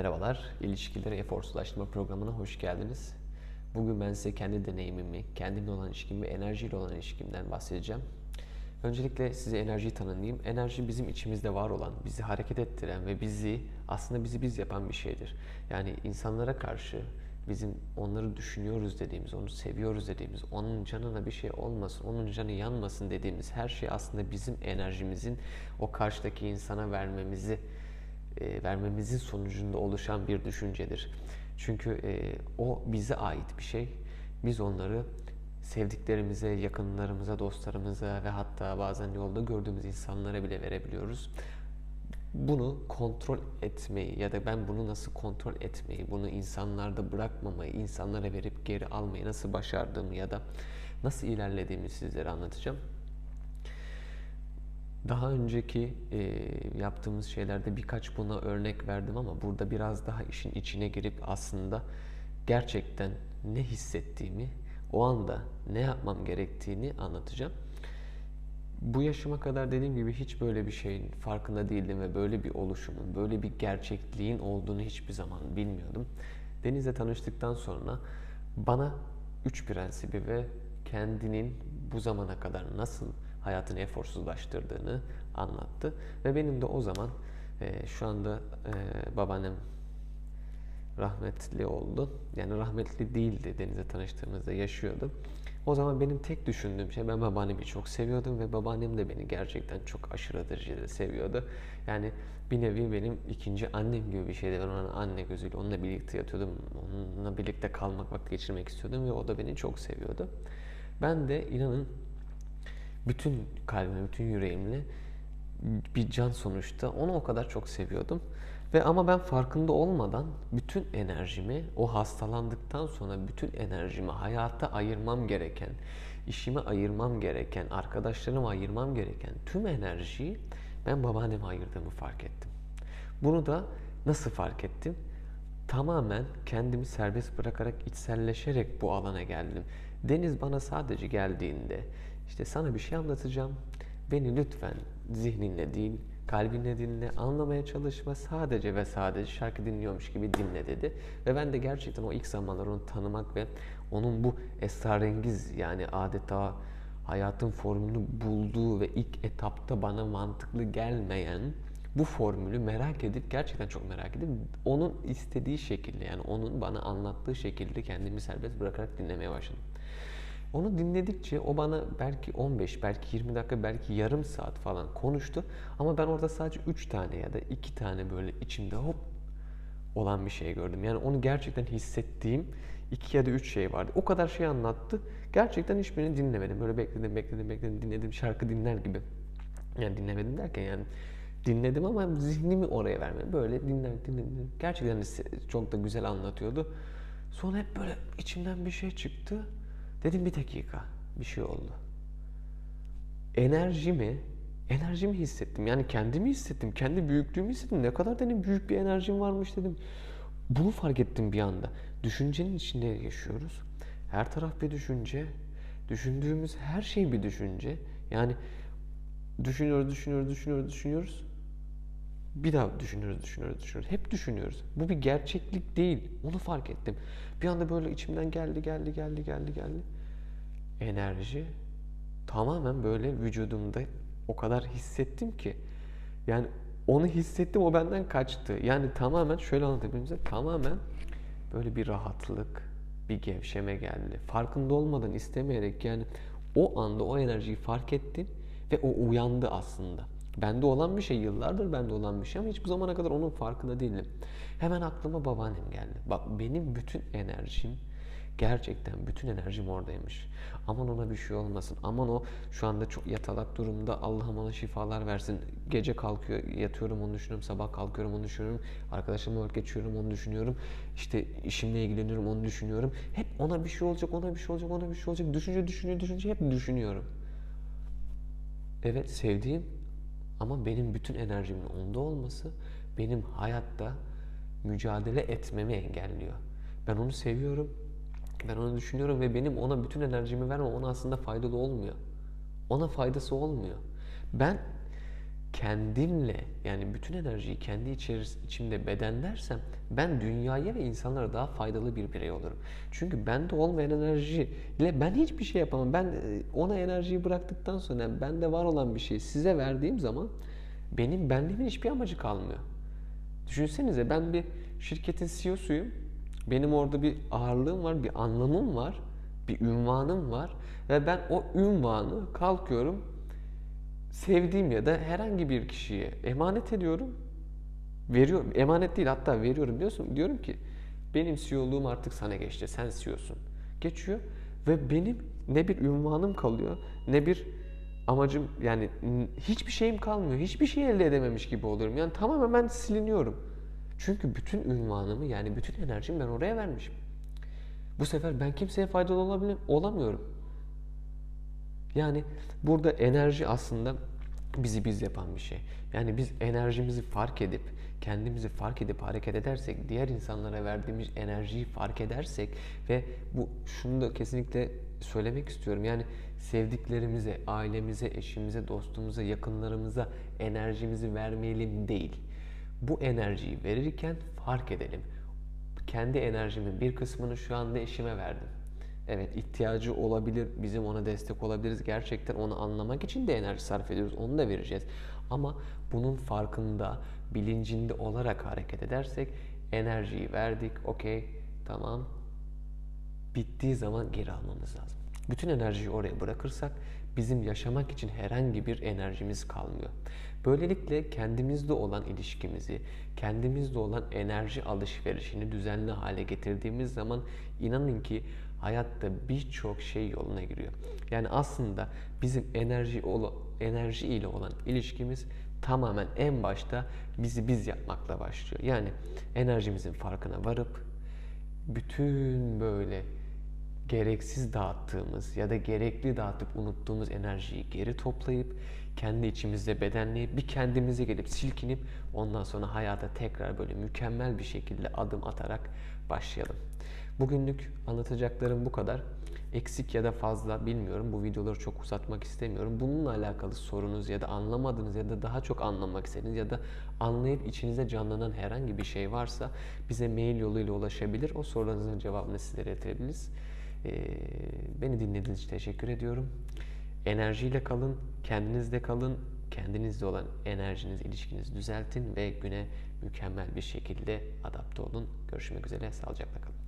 Merhabalar, İlişkileri Eforsuzlaştırma programına hoş geldiniz. Bugün ben size kendi deneyimimi, kendimle olan ilişkimi enerjiyle olan ilişkimden bahsedeceğim. Öncelikle size enerjiyi tanımlayayım. Enerji bizim içimizde var olan, bizi hareket ettiren ve bizi aslında bizi biz yapan bir şeydir. Yani insanlara karşı bizim onları düşünüyoruz dediğimiz, onu seviyoruz dediğimiz, onun canına bir şey olmasın, onun canı yanmasın dediğimiz her şey aslında bizim enerjimizin o karşıdaki insana vermemizi e, vermemizin sonucunda oluşan bir düşüncedir. Çünkü e, o bize ait bir şey. Biz onları sevdiklerimize, yakınlarımıza, dostlarımıza ve hatta bazen yolda gördüğümüz insanlara bile verebiliyoruz. Bunu kontrol etmeyi ya da ben bunu nasıl kontrol etmeyi, bunu insanlarda bırakmamayı, insanlara verip geri almayı nasıl başardığımı ya da nasıl ilerlediğimi sizlere anlatacağım. Daha önceki e, yaptığımız şeylerde birkaç buna örnek verdim ama burada biraz daha işin içine girip aslında gerçekten ne hissettiğimi, o anda ne yapmam gerektiğini anlatacağım. Bu yaşıma kadar dediğim gibi hiç böyle bir şeyin farkında değildim ve böyle bir oluşumun, böyle bir gerçekliğin olduğunu hiçbir zaman bilmiyordum. Deniz'le tanıştıktan sonra bana üç prensibi ve kendinin bu zamana kadar nasıl hayatını eforsuzlaştırdığını anlattı. Ve benim de o zaman e, şu anda e, babaannem rahmetli oldu. Yani rahmetli değildi Deniz'le tanıştığımızda yaşıyordu. O zaman benim tek düşündüğüm şey ben babaannemi çok seviyordum ve babaannem de beni gerçekten çok aşırı derecede seviyordu. Yani bir nevi benim ikinci annem gibi bir şeydi. Ben ona anne gözüyle onunla birlikte yatıyordum. Onunla birlikte kalmak, vakit geçirmek istiyordum ve o da beni çok seviyordu. Ben de inanın bütün kalbimle, bütün yüreğimle bir can sonuçta. Onu o kadar çok seviyordum. Ve ama ben farkında olmadan bütün enerjimi o hastalandıktan sonra bütün enerjimi hayata ayırmam gereken, işime ayırmam gereken, arkadaşlarıma ayırmam gereken tüm enerjiyi ben babaanneme ayırdığımı fark ettim. Bunu da nasıl fark ettim? Tamamen kendimi serbest bırakarak içselleşerek bu alana geldim. Deniz bana sadece geldiğinde işte sana bir şey anlatacağım. Beni lütfen zihninle değil, kalbinle dinle, anlamaya çalışma. Sadece ve sadece şarkı dinliyormuş gibi dinle dedi. Ve ben de gerçekten o ilk zamanlar onu tanımak ve onun bu esrarengiz yani adeta hayatın formülünü bulduğu ve ilk etapta bana mantıklı gelmeyen bu formülü merak edip gerçekten çok merak edip onun istediği şekilde yani onun bana anlattığı şekilde kendimi serbest bırakarak dinlemeye başladım. Onu dinledikçe o bana belki 15, belki 20 dakika, belki yarım saat falan konuştu. Ama ben orada sadece 3 tane ya da 2 tane böyle içimde hop olan bir şey gördüm. Yani onu gerçekten hissettiğim 2 ya da 3 şey vardı. O kadar şey anlattı. Gerçekten hiçbirini dinlemedim. Böyle bekledim, bekledim, bekledim, dinledim. Şarkı dinler gibi. Yani dinlemedim derken yani dinledim ama zihnimi oraya vermedim. Böyle dinler, dinledim. Gerçekten çok da güzel anlatıyordu. Sonra hep böyle içimden bir şey çıktı. Dedim bir dakika bir şey oldu. Enerjimi, enerjimi hissettim. Yani kendimi hissettim. Kendi büyüklüğümü hissettim. Ne kadar dedim büyük bir enerjim varmış dedim. Bunu fark ettim bir anda. Düşüncenin içinde yaşıyoruz. Her taraf bir düşünce. Düşündüğümüz her şey bir düşünce. Yani düşünüyoruz, düşünüyoruz, düşünüyoruz, düşünüyoruz. Bir daha düşünüyoruz, düşünüyoruz, düşünüyoruz. Hep düşünüyoruz. Bu bir gerçeklik değil. Onu fark ettim. Bir anda böyle içimden geldi, geldi, geldi, geldi, geldi. Enerji tamamen böyle vücudumda o kadar hissettim ki. Yani onu hissettim, o benden kaçtı. Yani tamamen şöyle anlatabilirim size. Tamamen böyle bir rahatlık, bir gevşeme geldi. Farkında olmadan, istemeyerek yani o anda o enerjiyi fark ettim ve o uyandı aslında. Bende olan bir şey, yıllardır bende olan bir şey ama hiçbir zamana kadar onun farkında değilim. Hemen aklıma babaannem geldi. Bak benim bütün enerjim, gerçekten bütün enerjim oradaymış. Aman ona bir şey olmasın. Aman o şu anda çok yatalak durumda. Allah'ım ona şifalar versin. Gece kalkıyor, yatıyorum onu düşünüyorum. Sabah kalkıyorum onu düşünüyorum. Arkadaşımla vakit geçiriyorum onu düşünüyorum. İşte işimle ilgileniyorum onu düşünüyorum. Hep ona bir şey olacak, ona bir şey olacak, ona bir şey olacak. Düşünce, düşünce, düşünce hep düşünüyorum. Evet sevdiğim ama benim bütün enerjimin onda olması benim hayatta mücadele etmemi engelliyor. Ben onu seviyorum. Ben onu düşünüyorum ve benim ona bütün enerjimi vermem ona aslında faydalı olmuyor. Ona faydası olmuyor. Ben kendimle yani bütün enerjiyi kendi içeris içimde bedenlersem ben dünyaya ve insanlara daha faydalı bir birey olurum. Çünkü bende olmayan enerjiyle ben hiçbir şey yapamam. Ben e, ona enerjiyi bıraktıktan sonra yani bende var olan bir şeyi size verdiğim zaman benim bendemin hiçbir amacı kalmıyor. Düşünsenize ben bir şirketin CEO'suyum. Benim orada bir ağırlığım var, bir anlamım var, bir ünvanım var ve ben o ünvanı kalkıyorum sevdiğim ya da herhangi bir kişiye emanet ediyorum. Veriyorum. Emanet değil hatta veriyorum diyorsun. Diyorum ki benim CEO'luğum artık sana geçti. Sen CEO'sun. Geçiyor ve benim ne bir ünvanım kalıyor ne bir amacım yani hiçbir şeyim kalmıyor. Hiçbir şey elde edememiş gibi oluyorum. Yani tamamen ben siliniyorum. Çünkü bütün ünvanımı yani bütün enerjimi ben oraya vermişim. Bu sefer ben kimseye faydalı olabilir, olamıyorum. Yani burada enerji aslında bizi biz yapan bir şey. Yani biz enerjimizi fark edip, kendimizi fark edip hareket edersek, diğer insanlara verdiğimiz enerjiyi fark edersek ve bu şunu da kesinlikle söylemek istiyorum. Yani sevdiklerimize, ailemize, eşimize, dostumuza, yakınlarımıza enerjimizi vermeyelim değil. Bu enerjiyi verirken fark edelim. Kendi enerjimin bir kısmını şu anda eşime verdim. Evet ihtiyacı olabilir. Bizim ona destek olabiliriz. Gerçekten onu anlamak için de enerji sarf ediyoruz. Onu da vereceğiz. Ama bunun farkında, bilincinde olarak hareket edersek enerjiyi verdik. Okey, tamam. Bittiği zaman geri almamız lazım. Bütün enerjiyi oraya bırakırsak bizim yaşamak için herhangi bir enerjimiz kalmıyor. Böylelikle kendimizle olan ilişkimizi, kendimizle olan enerji alışverişini düzenli hale getirdiğimiz zaman inanın ki hayatta birçok şey yoluna giriyor. Yani aslında bizim enerji enerji ile olan ilişkimiz tamamen en başta bizi biz yapmakla başlıyor. Yani enerjimizin farkına varıp bütün böyle gereksiz dağıttığımız ya da gerekli dağıtıp unuttuğumuz enerjiyi geri toplayıp kendi içimizde bedenleyip bir kendimize gelip silkinip ondan sonra hayata tekrar böyle mükemmel bir şekilde adım atarak başlayalım. Bugünlük anlatacaklarım bu kadar. Eksik ya da fazla bilmiyorum. Bu videoları çok uzatmak istemiyorum. Bununla alakalı sorunuz ya da anlamadığınız ya da daha çok anlamak istediğiniz ya da anlayıp içinize canlanan herhangi bir şey varsa bize mail yoluyla ulaşabilir. O sorularınızın cevabını sizlere iletebiliriz. Ee, beni dinlediğiniz için teşekkür ediyorum. Enerjiyle kalın, kendinizde kalın, kendinizle olan enerjiniz, ilişkinizi düzeltin ve güne mükemmel bir şekilde adapte olun. Görüşmek üzere, sağlıcakla kalın.